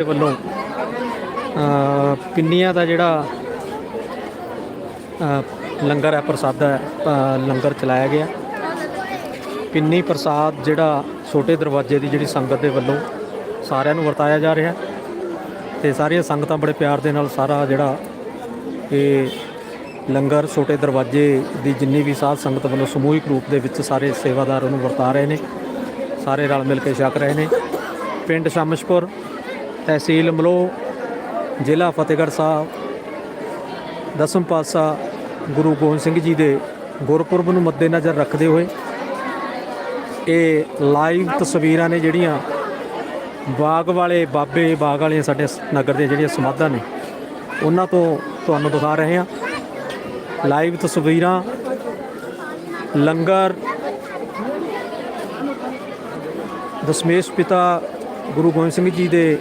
ਦੇ ਵੱਲੋਂ ਪਿੰਨੀਆਂ ਦਾ ਜਿਹੜਾ ਲੰਗਰ ਹੈ, ਪ੍ਰਸਾਦ ਹੈ ਲੰਗਰ ਚਲਾਇਆ ਗਿਆ। ਪਿੰਨੀ ਪ੍ਰਸਾਦ ਜਿਹੜਾ ਛੋਟੇ ਦਰਵਾਜ਼ੇ ਦੀ ਜਿਹੜੀ ਸੰਗਤ ਦੇ ਵੱਲੋਂ ਸਾਰਿਆਂ ਨੂੰ ਵਰਤਾਇਆ ਜਾ ਰਿਹਾ ਤੇ ਸਾਰੀਆਂ ਸੰਗਤਾਂ ਬੜੇ ਪਿਆਰ ਦੇ ਨਾਲ ਸਾਰਾ ਜਿਹੜਾ ਇਹ ਲੰਗਰ ਛੋਟੇ ਦਰਵਾਜ਼ੇ ਦੀ ਜਿੰਨੀ ਵੀ ਸਾਧ ਸੰਗਤ ਵੱਲੋਂ ਸਮੂਹਿਕ ਰੂਪ ਦੇ ਵਿੱਚ ਸਾਰੇ ਸੇਵਾਦਾਰ ਉਹਨੂੰ ਵਰਤਾ ਰਹੇ ਨੇ, ਸਾਰੇ ਰਲ ਮਿਲ ਕੇ ਛਕ ਰਹੇ ਨੇ। ਪਿੰਡ ਸ਼ਾਮਸ਼ਪੁਰ ਤਹਿਸੀਲ ਮਲੋ ਜ਼ਿਲ੍ਹਾ ਫਤਿਹਗੜ੍ਹ ਸਾਹਿਬ, ਦਸਮ ਪਾਤਸ਼ਾਹ ਗੁਰੂ ਗੋਬਿੰਦ ਸਿੰਘ ਜੀ ਦੇ ਗੁਰਪੁਰਬ ਨੂੰ ਮੱਦੇਨਜ਼ਰ ਰੱਖਦੇ ਹੋਏ ਇਹ ਲਾਈਵ ਤਸਵੀਰਾਂ ਨੇ ਜਿਹੜੀਆਂ ਬਾਗ ਵਾਲੇ, ਬਾਬੇ ਬਾਗ ਵਾਲੀਆਂ ਸਾਡੇ ਨਗਰ ਦੀਆਂ ਜਿਹੜੀਆਂ ਸਮਾਧਾਂ ਨੇ, ਉਹਨਾਂ ਤੋਂ ਤੁਹਾਨੂੰ ਦਿਖਾ ਰਹੇ ਹਾਂ। ਲਾਈਵ ਤਸਵੀਰਾਂ, ਲੰਗਰ, ਦਸ਼ਮੇਸ਼ ਪਿਤਾ ਗੁਰੂ ਗੋਬਿੰਦ ਸਿੰਘ ਜੀ ਦੇ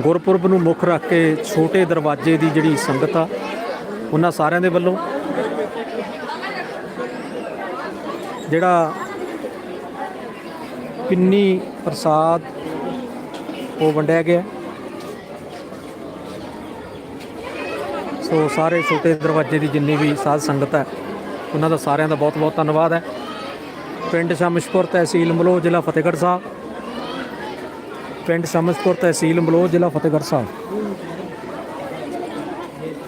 ਗੁਰਪੁਰਬ ਨੂੰ ਮੁੱਖ ਰੱਖ ਕੇ ਛੋਟੇ ਦਰਵਾਜ਼ੇ ਦੀ ਜਿਹੜੀ ਸੰਗਤ ਆ, ਉਹਨਾਂ ਸਾਰਿਆਂ ਦੇ ਵੱਲੋਂ ਜਿਹੜਾ ਪਿੰਨੀ ਪ੍ਰਸਾਦ ਉਹ ਵੰਡਿਆ ਗਿਆ। ਸੋ ਸਾਰੇ ਛੋਟੇ ਦਰਵਾਜ਼ੇ ਦੀ ਜਿੰਨੀ ਵੀ ਸਾਧ ਸੰਗਤ ਹੈ, ਉਹਨਾਂ ਦਾ ਸਾਰਿਆਂ ਦਾ ਬਹੁਤ ਬਹੁਤ ਧੰਨਵਾਦ ਹੈ। ਪਿੰਡ ਸ਼ਮਸ਼ਪੁਰ ਤਹਿਸੀਲ ਮਲੋ ਜ਼ਿਲ੍ਹਾ ਫਤਿਹਗੜ੍ਹ ਸਾਹਿਬ। ਪਿੰਡ ਸ਼ਮਸ਼ਪੁਰ ਤਹਿਸੀਲ ਮਲੋ ਜ਼ਿਲ੍ਹਾ ਫਤਿਹਗੜ੍ਹ ਸਾਹਿਬ।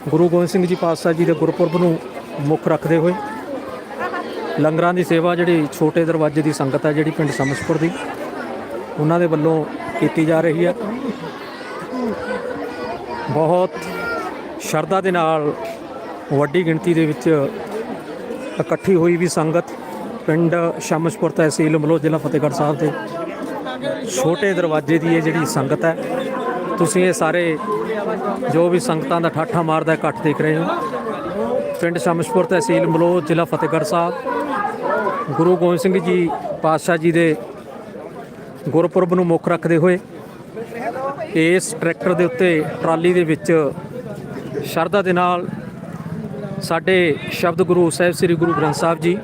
ਗੁਰੂ ਗੋਬਿੰਦ ਸਿੰਘ ਜੀ ਪਾਤਸ਼ਾਹ ਜੀ ਦੇ ਗੁਰਪੁਰਬ ਨੂੰ ਮੁੱਖ ਰੱਖਦੇ ਹੋਏ ਲੰਗਰਾਂ ਦੀ ਸੇਵਾ ਜਿਹੜੀ ਛੋਟੇ ਦਰਵਾਜ਼ੇ ਦੀ ਸੰਗਤ ਹੈ, ਜਿਹੜੀ ਪਿੰਡ ਸ਼ਮਸ਼ਪੁਰ ਦੀ, ਉਹਨਾਂ ਦੇ ਵੱਲੋਂ ਕੀਤੀ ਜਾ ਰਹੀ ਹੈ। ਬਹੁਤ ਸ਼ਰਧਾ ਦੇ ਨਾਲ ਵੱਡੀ ਗਿਣਤੀ ਦੇ ਵਿੱਚ ਇਕੱਠੀ ਹੋਈ ਵੀ ਸੰਗਤ ਪਿੰਡ ਸ਼ਮਸ਼ਪੁਰ ਤਹਿਸੀਲ ਮਲੋ ਜ਼ਿਲ੍ਹਾ ਫਤਿਹਗੜ੍ਹ ਸਾਹਿਬ ਦੇ ਛੋਟੇ ਦਰਵਾਜ਼ੇ ਦੀ ਇਹ ਜਿਹੜੀ ਸੰਗਤ ਹੈ, ਤੁਸੀਂ ਇਹ ਸਾਰੇ ਜੋ ਵੀ ਸੰਗਤਾਂ ਦਾ ਠਾਠਾ ਮਾਰਦਾ ਇਕੱਠ ਦੇਖ ਰਹੇ ਹੋ। ਪਿੰਡ ਸ਼ਮਸ਼ਪੁਰ ਤਹਿਸੀਲ ਮਲੋ ਜ਼ਿਲ੍ਹਾ ਫਤਿਹਗੜ੍ਹ ਸਾਹਿਬ। ਗੁਰੂ ਗੋਬਿੰਦ ਸਿੰਘ ਜੀ ਪਾਤਸ਼ਾਹ ਜੀ ਦੇ ਗੁਰਪੁਰਬ ਨੂੰ ਮੁੱਖ ਰੱਖਦੇ ਹੋਏ ਇਸ ਟਰੈਕਟਰ ਦੇ ਉੱਤੇ ਟਰਾਲੀ ਦੇ ਵਿੱਚ ਸ਼ਰਧਾ ਦੇ ਨਾਲ ਸਾਡੇ ਸ਼ਬਦ ਗੁਰੂ ਸਾਹਿਬ ਸ੍ਰੀ ਗੁਰੂ ਗ੍ਰੰਥ ਸਾਹਿਬ ਜੀ,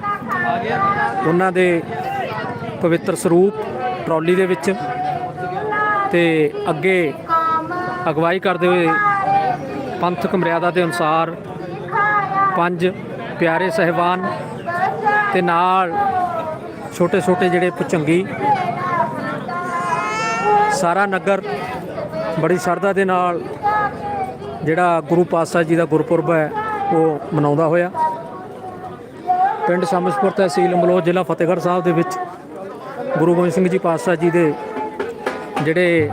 ਉਹਨਾਂ ਦੇ ਪਵਿੱਤਰ ਸਰੂਪ ਟਰਾਲੀ ਦੇ ਵਿੱਚ ਤੇ ਅੱਗੇ ਅਗਵਾਈ ਕਰਦੇ ਹੋਏ ਪੰਥਕ ਮਰਿਆਦਾ ਦੇ ਅਨੁਸਾਰ ਪੰਜ ਪਿਆਰੇ ਸਹਿਬਾਨ ਤੇ ਨਾਲ ਛੋਟੇ ਛੋਟੇ ਜਿਹੜੇ ਪੁਚੰਗੀ ਸਾਰਾ ਨਗਰ ਬੜੀ ਸ਼ਰਧਾ ਦੇ ਨਾਲ ਜਿਹੜਾ ਗੁਰੂ ਪਾਤਸ਼ਾਹ ਜੀ ਦਾ ਗੁਰਪੁਰਬ ਹੈ, ਉਹ ਮਨਾਉਂਦਾ ਹੋਇਆ। ਪਿੰਡ ਸ਼ਮਸ਼ਪੁਰ ਤਹਿਸੀਲ ਮਲੋ ਜ਼ਿਲ੍ਹਾ ਫਤਿਹਗੜ੍ਹ ਸਾਹਿਬ ਦੇ ਵਿੱਚ ਗੁਰੂ ਗੋਬਿੰਦ ਸਿੰਘ ਜੀ ਪਾਤਸ਼ਾਹ ਜੀ ਦੇ ਜਿਹੜੇ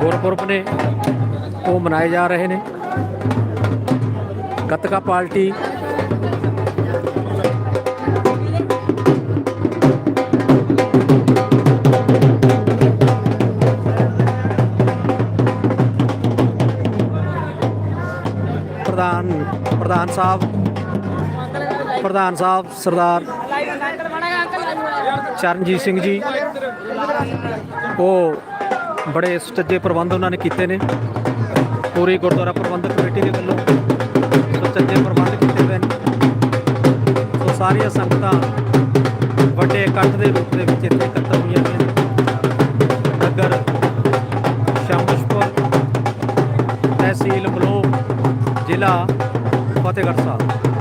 ਗੁਰਪੁਰਬ ਨੇ, ਉਹ ਮਨਾਏ ਜਾ ਰਹੇ ਨੇ। ਗੱਤਕਾ ਪਾਰਟੀ ਪ੍ਰਧਾਨ ਪ੍ਰਧਾਨ ਸਾਹਿਬ ਪ੍ਰਧਾਨ ਸਾਹਿਬ, ਸਰਦਾਰ ਚਰਨਜੀਤ ਸਿੰਘ ਜੀ। ਉਹ ਬੜੇ ਸੁਚੱਜੇ ਪ੍ਰਬੰਧ ਉਹਨਾਂ ਨੇ ਕੀਤੇ ਨੇ। ਪੂਰੀ ਗੁਰਦੁਆਰਾ ਪ੍ਰਬੰਧਕ ਕਮੇਟੀ ਦੇ ਵੱਲੋਂ ਸੁਚੱਜੇ ਪ੍ਰਬੰਧ ਕੀਤੇ ਗਏ ਨੇ। ਸੋ ਸਾਰੀਆਂ ਸੰਗਤਾਂ ਵੱਡੇ ਇਕੱਠ ਦੇ ਰੂਪ ਦੇ ਵਿੱਚ ਇੱਥੇ ਇਕੱਤਰ ਹੋਈਆਂ ਨੇ। ਨਗਰ ਸ਼ਾਮਸ਼ਪੁਰ ਤਹਿਸੀਲ ਬਲੋ ਜ਼ਿਲ੍ਹਾ ਫਤਿਹਗੜ੍ਹ ਸਾਹਿਬ।